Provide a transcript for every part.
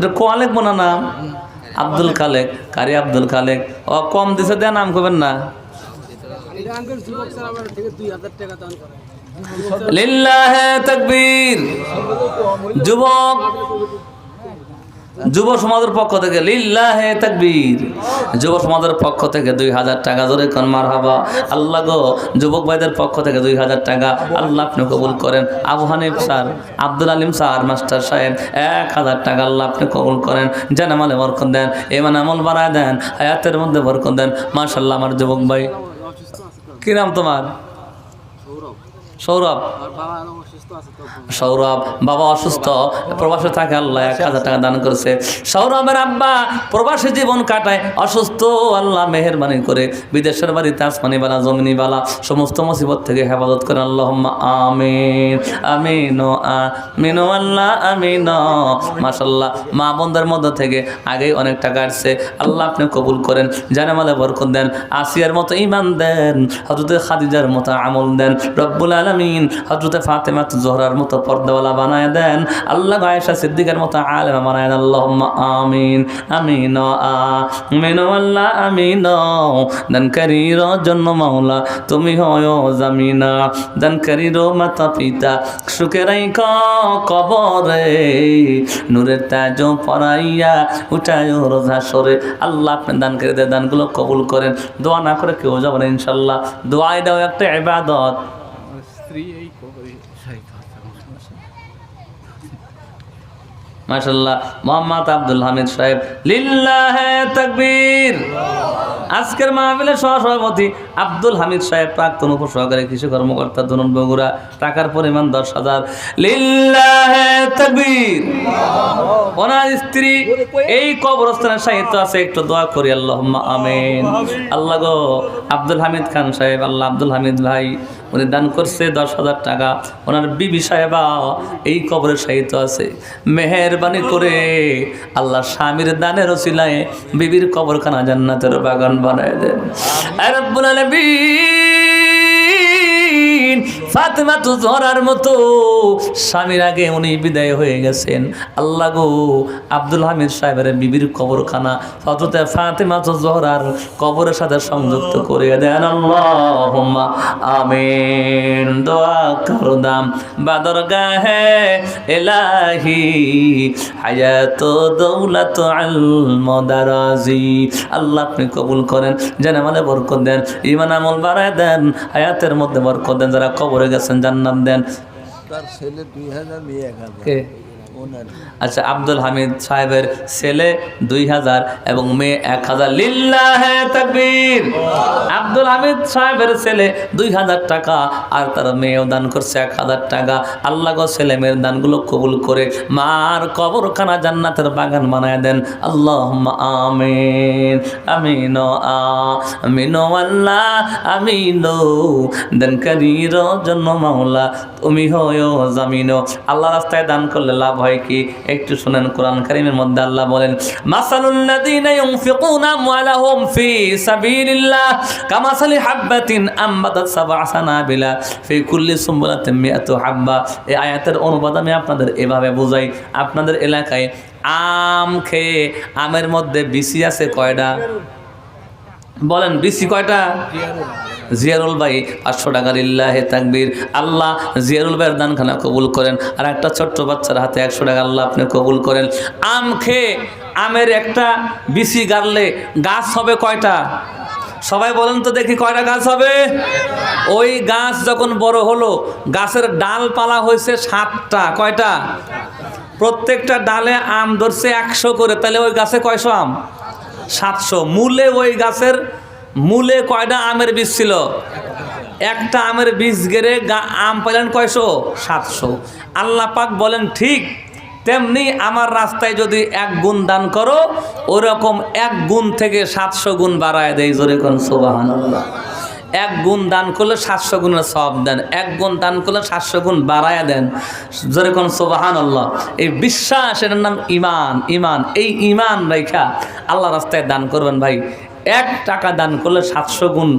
এটা কোয়ালেক বোনা নাম? আব্দুল কালেক কারি আব্দুল কালেক ও কম দিছে দেয়া নাম করবেন না। লিল্লাহে তাকবীর। যুবক যুব সমাজের পক্ষ থেকে লিল্লাহে তাকবীর। যুব সমাজের পক্ষ থেকে দুই হাজার টাকা ধরে কন মার হাবা আল্লাহ গো, যুবক ভাইদের পক্ষ থেকে দুই হাজার টাকা। আল্লাহ আপনি কবুল করেন। Abu Hanif sir, Abdul Alim sir, master সাহেব, এক হাজার টাকা আল্লাহ আপনি কবুল করেন। যেন জানামালে বরকত দেন, এমান আমল বাড়ায় দেন, হায়াতের মধ্যে বরকত দেন। মাশাল্লাহ আমার যুবক ভাই। কি নাম তোমার? সৌরভ। সৌরভ। সৌরভ, বাবা অসুস্থ, প্রবাসে থাকে আল্লাহ, এক হাজার টাকা দান করেছে। সৌরভের আব্বা প্রবাসী জীবন কাটায়, অসুস্থ, আল্লাহ মেহরবানি করে, বিদেশের বাড়িতে আসমানি বালা, জমিনি বালা, সমস্ত মুসিবত থেকে হেফাজত করেন আল্লাহ আমিন আমিন আমিন আল্লাহ, আমিন মাসাল্লাহ মা বোনদের মধ্যে থেকে আগেই অনেক টাকা আসছে। আল্লাহ আপনি কবুল করেন জানামালে বরকত দেন, আসিয়ার মতো ইমান দেন হজরতে খাদিজার মতো আমল দেন, রব্বুল আলমিন। হজরতে ফাতেমা জোহরার মতো পর্দাওয়ালা বানায় দেন। আল্লাহ আয়েশা সিদ্দিকের মতো আলেমা বানায় দেন। আল্লাহ আমিন আমিন আমিন আল্লাহ, আমিন দানকারীর জন্য মাওলা, তুমি হয় জামিনা। দানকারীর মাতা পিতা কবরে। নূরের তাজ পরাইয়া উঠায় রোজা সরে। আল্লাহ আপনি দান করে দানগুলো কবুল করেন। দোয়া না করে কেউ যাবে না ইনশাল্লাহ। দোয়াই দাও একটা ইবাদত। স্ত্রী এই কবরে মাশাল্লাহ মোহাম্মদ আব্দুল হামিদ সাহেব লিল্লাহে তাকবীর। আজকের মাহফিলের সহসভাপতি আব্দুল হামিদ সাহেব প্রাক্তন উপসহকারী কৃষি কর্মকর্তা ধনুন বগুড়া টাকার পরিমাণ দশ হাজার। লিল্লাহে তাকবীর। ওনার স্ত্রী এই কবরস্থানের সাহিত্য আছে একটু দোয়া করি আল্লাহ আমিন। আল্লাহ গো আব্দুল হামিদ খান সাহেব আল্লাহ আব্দুল হামিদ ভাই উনি দান করছে দশ হাজার টাকা। ওনার বিবি সাহেবা, এই কবরের সাহিত্য আছে। মেহেরবানি করে আল্লাহ স্বামীর দানের ওসিলায় বিবির কবরখানা জান্নাতের বাগান বানায় দেন। আর আলামিন! ফাতেমা তো ধরার মতো। স্বামীর আগে উনি বিদায় হয়ে গেছেন। আল্লাহ গো, আব্দুল হামিদ সাহেবের বিবির কবরখানা হজরতে ফাতেমা তো জহরার কবরের সাথে সংযুক্ত করে দেন। আল্লাহ আমিন। দোয়া করো দাম। বাদর গাহে এলাহি হায়াত দৌলত আল মদারাজি আল্লাহ আপনি কবুল করেন যেন আমাদের বরকত দেন ইমান আমল বাড়ায় দেন, হায়াতের মধ্যে বরকত দেন, যারা কবরে গেছেন জান্নাত দেন। তার ছেলে দুই হাজার মেয়ে এক হাজার আচ্ছা আব্দুল হামিদ সাহেবের ছেলে দুই হাজার এবং মেয়ে এক হাজার। লিল্লাহে তাকবীর। আব্দুল হামিদ সাহেবের ছেলে দুই হাজার টাকা আর তার মেয়েও দান করছে এক হাজার টাকা। আল্লাহ গো ছেলে মেয়ের দানগুলো কবুল করে মার কবরখানা জান্নাতের বাগান বানায় দেন। আল্লাহ আমিন। আমিন আমিন আল্লাহ আমিন দানকারীর জন্য মাওলা তুমি হয় জামিন আল্লাহ রাস্তায় দান করলে লাভ হয়। কি একটু কোরআন মধ্যে আল্লাহ বলেন মাসালুল্লাযীনা ইউনফিকুনা আমওয়ালাহুম ফি সাবিলিল্লাহ, কামাসালি আম্বাতাত সাবআ সানাবিলা, ফি কুল্লি এই আয়াতের অনুবাদ আমি আপনাদের এভাবে বুঝাই। আপনাদের এলাকায় আম খেয়ে আমের মধ্যে বিসি আছে কয়টা? বলেন, বিসি কয়টা? জিয়ারুল ভাই, পাঁচশো টাকার ইল্লাহে তাকবীর। আল্লাহ জিয়ারুল ভাইয়ের দানখানা কবুল করেন। আর একটা ছোট্ট বাচ্চার হাতে একশো টাকা আল্লাহ আপনি কবুল করেন। আম খেয়ে আমের একটা বিসি গাড়লে গাছ হবে কয়টা? সবাই বলেন তো দেখি কয়টা গাছ হবে। ওই গাছ যখন বড় হলো, গাছের ডালপালা হয়েছে সাতটা, কয়টা? প্রত্যেকটা ডালে আম ধরছে একশো করে, তাহলে ওই গাছে কয়শো আম? সাতশো। মূলে ওই গাছের মূলে কয়টা আমের বীজ ছিল? একটা আমের বীজ গেড়ে আম পাইলেন কয়শো? সাতশো। আল্লাহ পাক বলেন, ঠিক তেমনি আমার রাস্তায় যদি এক গুণ দান করো, ওরকম এক গুণ থেকে সাতশো গুণ বাড়ায় দেয়। জোরে কোন সোবাহান এক গুণ দান করলে সাতশো গুণের সব দেন। এক গুণ দান করলে সাতশো গুণ বাড়ায় দেন। জোরে কোন সোবাহান এই বিশ্বাস, এটার নাম ইমান। ইমান, এই ইমান রেখা আল্লাহ রাস্তায় দান করবেন ভাই। এক টাকা দান করলে সাতশো গুণ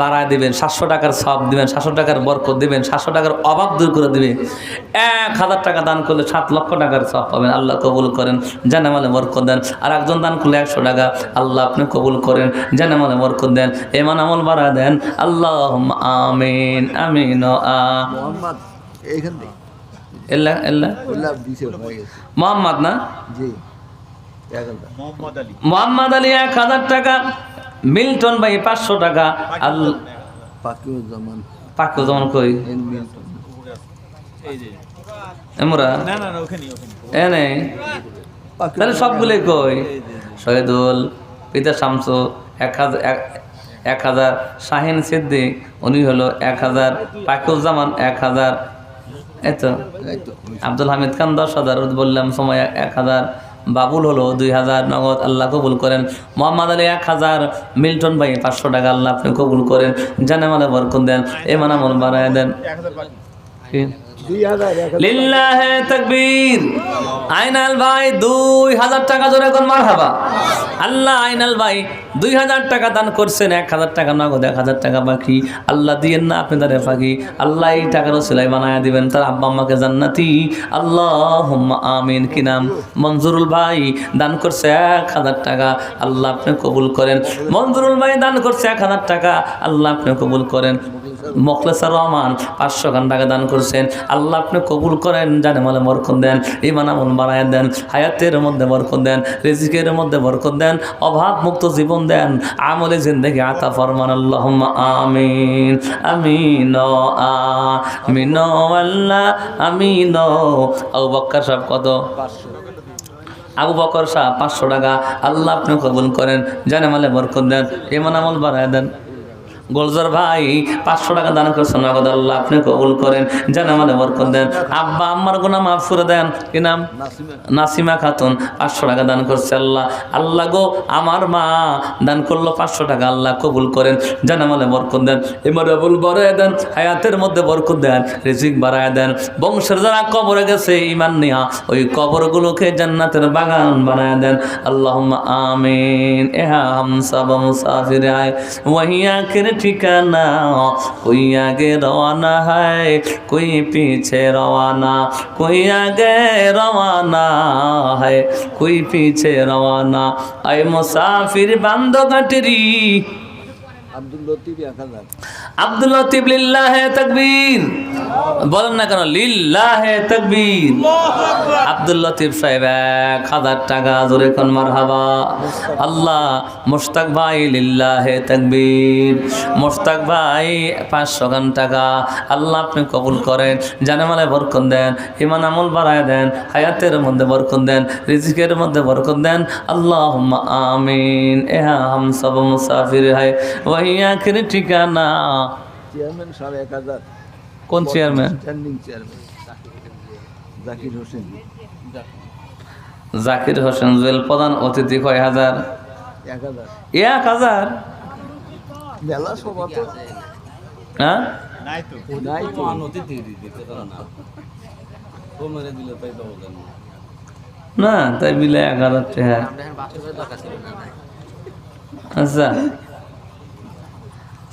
বাড়ায় দিবেন সাতশো টাকার সব দিবেন সাতশো টাকার বরকত দিবেন সাতশো টাকার অভাব দূর করে দিবে এক হাজার টাকা দান করলে সাত লক্ষ টাকার সব পাবেন আল্লাহ কবুল করেন জানামালে বরকত দেন। আর একজন দান করলে একশো টাকা আল্লাহ আপনি কবুল করেন জানামালে বরকত দেন এমান আমল বাড়ায় দেন আল্লাহ আমিন আমিন মোহাম্মদ না? জি। মোহাম্মদ আলী। এক হাজার টাকা মিল্টন ভাই পাঁচশো টাকা পাকিউজ্জামান। পাকো যেমন কই এমরা? এ নেই তাহলে সবগুলোই কই? শহীদুল পিতা শামসু এক হাজার এক- এক হাজার শাহিন সিদ্দিক উনি হলো এক হাজার পাকুজ্জামান এক হাজার এই তো এই তো। আব্দুল হামিদ খান দশ হাজার বললাম সময় এক হাজার বাবুল হলো দুই হাজার নগদ আল্লাহ কবুল করেন। মোহাম্মদ আলী এক হাজার মিল্টন ভাই পাঁচশো টাকা আল্লাহ আপনি কবুল করেন। জানে মানে বরকন দেন এ মানে মন বাড়ায় দেন। সেলাই দিবেন, তার জান্নাতি। আল্লাহ আমিন, কি নাম? মঞ্জুরুল ভাই দান করছে এক হাজার টাকা, আল্লাহ আপনি কবুল করেন। মঞ্জুরুল ভাই দান করছে এক হাজার টাকা, আল্লাহ আপনি কবুল করেন। মখলেসার রহমান পাঁচশো খান টাকা দান করছেন। আল্লাহ আপনি কবুল করেন, জানে মালে বরকত দেন ইমান আমল বাড়ায় দেন, হায়াতের মধ্যে বরকত দেন, রিজিকের মধ্যে বরকত দেন অভাব মুক্ত জীবন দেন, আমলে জিন্দেগি আতা ফরমান আল্লাহ আমিন আমিন আমিন আল্লাহ, আমিন আবু বক্কর সাহেব কত? আবু বকর শাহ পাঁচশো টাকা। আল্লাহ আপনি কবুল করেন, জানে মালে বরকত দেন ইমান আমল বাড়ায় দেন। গোলজার ভাই পাঁচশো টাকা দান করছেন নগদ আল্লাহ আপনি কবুল করেন যেন আমাদের বরকত দেন। আব্বা আম্মার গোনা মাফ করে দেন। কি নাম? নাসিমা। খাতুন পাঁচশো টাকা দান করছে আল্লাহ। আল্লাহ গো আমার মা দান করল পাঁচশো টাকা আল্লাহ কবুল করেন যেন আমাদের বরকত দেন। এমর আবুল বড়ায় দেন হায়াতের মধ্যে বরকত দেন রিজিক বাড়ায় দেন। বংশের যারা কবরে গেছে ইমান নেহা ওই কবরগুলোকে জান্নাতের বাগান বানায় দেন। আল্লাহ আমিন। এহা হামসাবা ফিরে আয়। ওয়াহিয়া কেন ঠিকানা? কই আগে রওয়ানা হয়? কই পিছে রওয়ানা কই আগে রওয়ানা হয়? কই পিছে রওয়ানা আয় মুসাফির বান্দগাটিরি আব্দুল লতিফ এক হাজার আব্দুল লতিফ লিল্লাহে তাকবীর। বলেন না কেন, লিল্লাহে তাকবীর। আব্দুল লতিফ সাহেব, এক হাজার টাকা জোরে কোন মারহাবা। আল্লাহ, মুশতাক ভাই, লিল্লাহে তাকবীর। মুশতাক ভাই, পাঁচশো গান টাকা। আল্লাহ আপনি কবুল করেন, জানেমালে বরকত দেন ইমান আমল বাড়ায় দেন, হায়াতের মধ্যে বরকত দেন, রিজিকের মধ্যে বরকত দেন। আল্লাহ আমিন। এহা হাম সব মুসাফির হয় আখির ঠিকানা। চেয়ারম্যান সাহেব এক হাজার। কোন chairman? Standing chairman Zakir Hossain Zakir Hossain Jewel প্রধান অতিথি কয় হাজার? এক হাজার। এক হাজার? মেলা সভা তো। হ্যাঁ? নাই তো। না। তাই বিলে এক হাজার টাকা। আচ্ছা।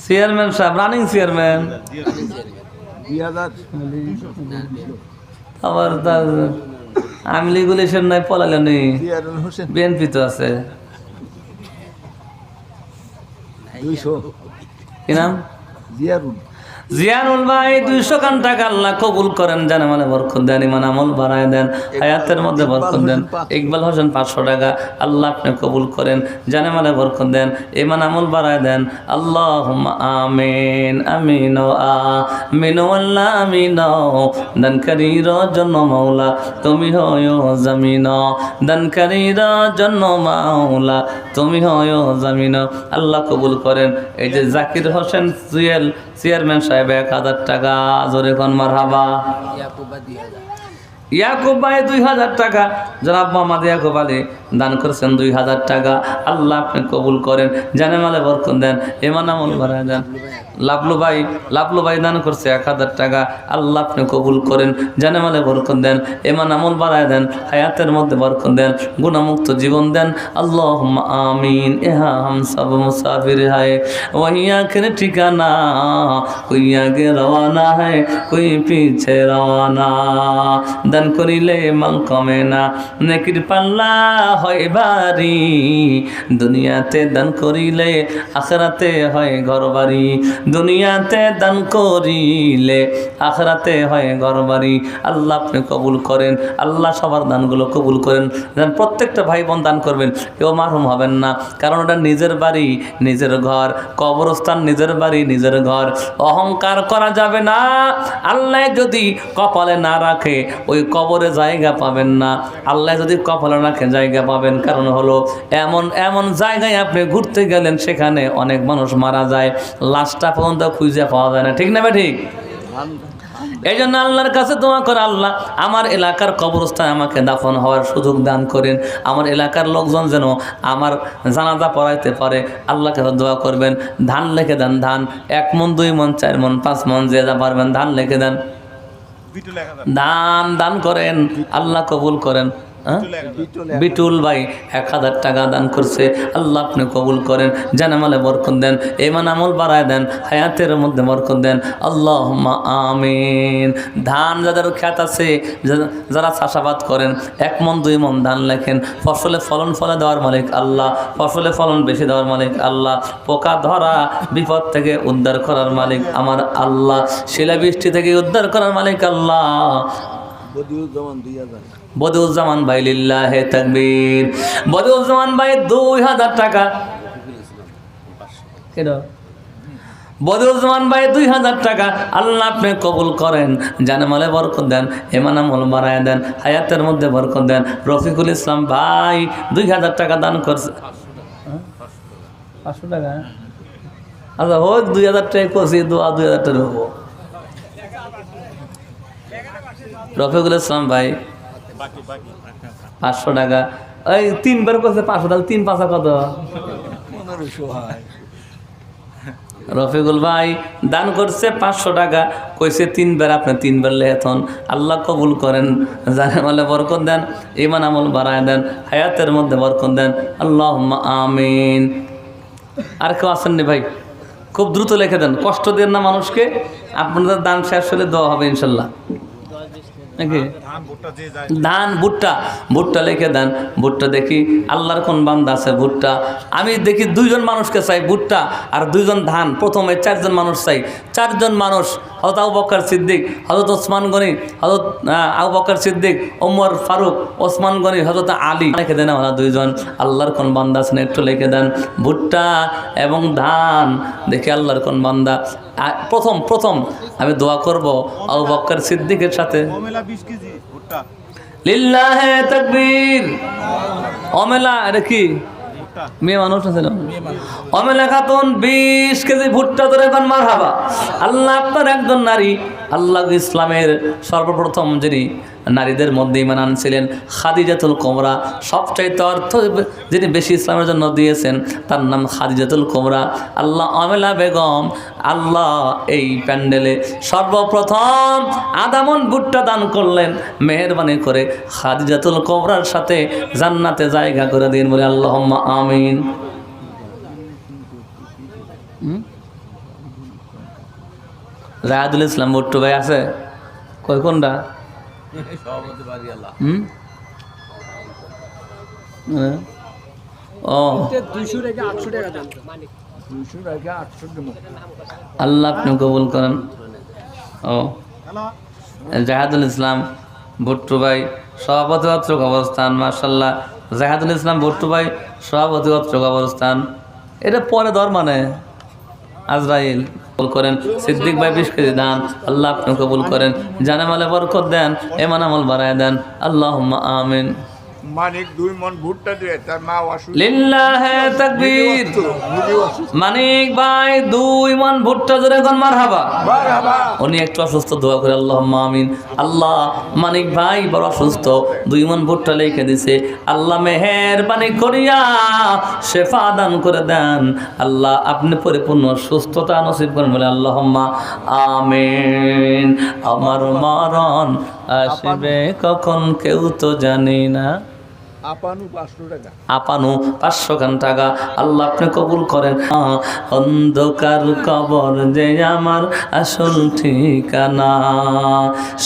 চেয়ারম্যান সাহেব রানিং চেয়ারম্যান আবার তার আমি লিগুলেশন নাই পলালে নেই বিএনপি তো আছে। কি নাম? জিয়ারুল জিয়ানুল ভাই দুইশো খান টাকা আল্লাহ কবুল করেন জানে মানে বরকত দেন ইমান আমল বাড়ায় দেন হায়াতের মধ্যে বরকত দেন। ইকবাল হোসেন পাঁচশো টাকা আল্লাহ আপনি কবুল করেন জানে মানে বরকত দেন ইমান আমল বাড়ায় দেন। আল্লাহ আমিন আমিন আমিন আল্লাহ আমিন দানকারীর জন্য মাওলা তুমি হয় জামিন। দানকারীর জন্য মাওলা তুমি হয় জামিন। আল্লাহ কবুল করেন। এই যে জাকির হোসেন জুয়েল চেয়ারম্যান সাহেব এক হাজার টাকা, জোরে কন মার হাবা দুই হাজার টাকা। দান করেছেন দুই হাজার টাকা। আল্লাহ আপনি কবুল করেন, জানে মালে বরকন দেন এমান আমল ভরা দেন। লাভলু ভাই লাভলু ভাই দান করছে এক হাজার টাকা। আল্লাহ আপনি কবুল করেন, জানেমালে বরকন দেন, এমন আমল বাড়ায় দেন, হায়াতের মধ্যে বরকন দেন গুণামুক্ত জীবন দেন। আল্লাহ আমিন। এহা হাম সব মুসাফির হায়। ওহিয়া খেলে ঠিকানা, কুইয়া আগে রওয়ানা হায়, কুই পিছে রওয়ানা। দান করিলে মাং কমে না, নেকির পাল্লা হয় বাড়ি। দুনিয়াতে দান করিলে, আখরাতে হয় ঘর বাড়ি দুনিয়াতে দান করিলে আখরাতে হয় ঘর বাড়ি আল্লাহ আপনি কবুল করেন, আল্লাহ সবার দানগুলো কবুল করেন। প্রত্যেকটা ভাই বোন দান করবেন, কেউ মারুম হবেন না। কারণ ওটা নিজের বাড়ি, নিজের ঘর। কবরস্থান নিজের বাড়ি, নিজের ঘর। অহংকার করা যাবে না। আল্লাহ যদি কপালে না রাখে, ওই কবরে জায়গা পাবেন না। আল্লাহ যদি কপালে রাখে, জায়গা পাবেন। কারণ হলো, এমন এমন জায়গায় আপনি ঘুরতে গেলেন, সেখানে অনেক মানুষ মারা যায়। লাশটা পর্যন্ত খুঁজে পাওয়া যায় না। ঠিক না ঠিক? এই জন্য আল্লাহর কাছে দোয়া করে আল্লাহ আমার এলাকার কবরস্থানে আমাকে দাফন হওয়ার সুযোগ দান করেন। আমার এলাকার লোকজন যেন আমার জানাজা পড়াইতে পারে আল্লাহ কাছে দোয়া করবেন। ধান লিখে দেন ধান এক মন দুই মন চার মন পাঁচ মন যে যা পারবেন ধান লিখে দেন। দান। দান করেন আল্লাহ কবুল করেন। বিটুল ভাই এক হাজার টাকা দান করছে। আল্লাহ আপনি কবুল করেন। জানামালে বরকত দেন। এমান আমল বাড়ায় দেন। হায়াতের মধ্যে বরকত দেন। আল্লাহ আমিন। ধান যাদের খ্যাত আছে, যারা চাষাবাদ করেন, এক মন, দুই মন ধান লেখেন। ফসলে ফলন ফলে দেওয়ার মালিক আল্লাহ। ফসলে ফলন বেশি দেওয়ার মালিক আল্লাহ। পোকা ধরা, বিপদ থেকে উদ্ধার করার মালিক আমার আল্লাহ। শিলাবৃষ্টি থেকে উদ্ধার করার মালিক আল্লাহ। দুই হাজার। বদিউজ্জামান ভাই লিল্লাহে তাকবীর। বদিউজ্জামান ভাই দুই হাজার টাকা। কেন বদিউজ্জামান ভাই দুই হাজার টাকা। আল্লাহ আপনি কবুল করেন জানেমালে বরকত দেন এমানামল বাড়ায় দেন হায়াতের মধ্যে বরকত দেন। রফিকুল ইসলাম ভাই দুই হাজার টাকা দান করছে? পাঁচশো টাকা? আচ্ছা হোক দুই হাজার টাকা করছি দোয়া দুই হাজার টাকা হব। রফিকুল ইসলাম ভাই পাঁচশো টাকা। ওই তিনবার করছে পাঁচশো তাহলে তিন পাঁচা কত? রফিকুল ভাই দান করছে পাঁচশো টাকা কইছে তিনবার আপনি তিনবার লেহতন আল্লাহ কবুল করেন জানে বলে বরকত দেন ইমান আমল বাড়ায় দেন হায়াতের মধ্যে বরকত দেন। আল্লাহ আমিন। আর কেউ আসেননি ভাই? খুব দ্রুত লিখে দেন কষ্ট দেন না মানুষকে। আপনাদের দান শেষ হলে দেওয়া হবে ইনশাল্লাহ। ধান ভুট্টা। ভুট্টা লেখে দেন, ভুট্টা দেখি আল্লাহর কোন বান্দা আছে ভুট্টা। আমি দেখি দুইজন মানুষকে চাই ভুট্টা আর দুইজন ধান, প্রথমে চারজন মানুষ চাই। চারজন মানুষ হজরত আবু বকর সিদ্দিক হজরত ওসমান গনি হজরত আবু বকর সিদ্দিক ওমর ফারুক ওসমান গনি হজরত আলী। লিখে দেন ওরা দুইজন আল্লাহর কোন বান্দা আছেন একটু লিখে দেন। ভুট্টা এবং ধান দেখি আল্লাহর কোন বান্দা। প্রথম প্রথম আমি দোয়া করব আবু বকর সিদ্দিকের সাথে। বিশ কেজি ভুট্টা। লিল্লাহে তাকবীর। অমেলা এটা কি? মেয়ে মানুষ আছে না? অমেলা খাতুন বিশ কেজি ভুট্টা ধরে এখন মার হাবা আল্লাহ আপনার একজন নারী। আল্লাহ ইসলামের সর্বপ্রথম যিনি নারীদের মধ্যে ইমান আনছিলেন, খাদিজাতুল কোমরা। সবচাইতে অর্থ যিনি বেশি ইসলামের জন্য দিয়েছেন, তার নাম খাদিজাতুল কোমরা। আল্লাহ অমেলা বেগম, আল্লাহ এই প্যান্ডেলে সর্বপ্রথম আদামন ভুট্টা দান করলেন, মেহরবানি করে খাদিজাতুল কোমরার সাথে জান্নাতে জায়গা করে দিন বলে আল্লাহ আমিন। রায়াদুল ইসলাম ভুট্টু ভাই আছে? কই কোনটা? হুম। ও। দেবো আল্লাহ আপনি কবুল করেন। ও। জাহাদুল ইসলাম ভুট্টু ভাই সভাপতি অত্রক অবস্থান মার্শাল্লাহ জাহাদুল ইসলাম ভুট্টু ভাই সভাপতি অত্রক অবস্থান এটা পরে দর মানে। আজরাইল কবুল করেন, সিদ্দিক ভাই বিশ কেজি দান আল্লাহ আপনি কবুল করেন। জানামালে বরকত দেন এমান আমল বাড়ায় দেন। আল্লাহ আমিন। মানিক দুই মন ভুট্টা দিয়ে তার মা অসুস্থ লিল্লাহে তাকবীর। রুগী মানিক ভাই দুই মন ভুট্টা জোরে কোন মারহাবা। বাবা উনি একটু অসুস্থ দোয়া করে আল্লাহ আমিন। আল্লাহ মানিক ভাই বড় অসুস্থ দুই মন ভুট্টা লিখে দিছে। আল্লাহ মেহেরবানি করিয়া শেফা দান করে দেন। আল্লাহ আপনি পরিপূর্ণ সুস্থতা নসিব করেন বলে আল্লাহ আমিন। আমার মরণ আসবে কখন কেউ তো জানি না। আপানু পাঁচশো খান টাকা। আল্লাহ আপনি কবুল করেন। অন্ধকার কবর যে আমার আসল ঠিকানা।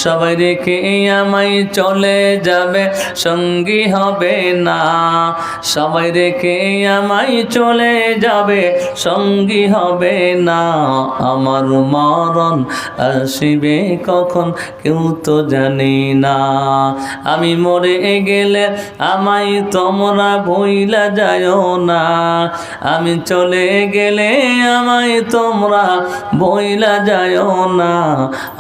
সবাই রেখে আমায় চলে যাবে, সঙ্গী হবে না। সবাই রেখে আমায় চলে যাবে, সঙ্গী হবে না। আমার মরণ আসিবে কখন? কেউ তো জানি না। আমি মরে গেলে আমায় তোমরা ভইলা যায়ও না। আমি চলে গেলে আমায় তোমরা ভইলা যায়ও না।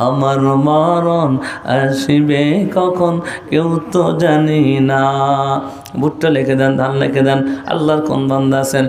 আমার মরণ আসিবে কখন কেউ তো জানি না। ভুট্টা লেখে দেন, ধান লেখে দেন, আল্লাহর কোন বান্দা আছেন?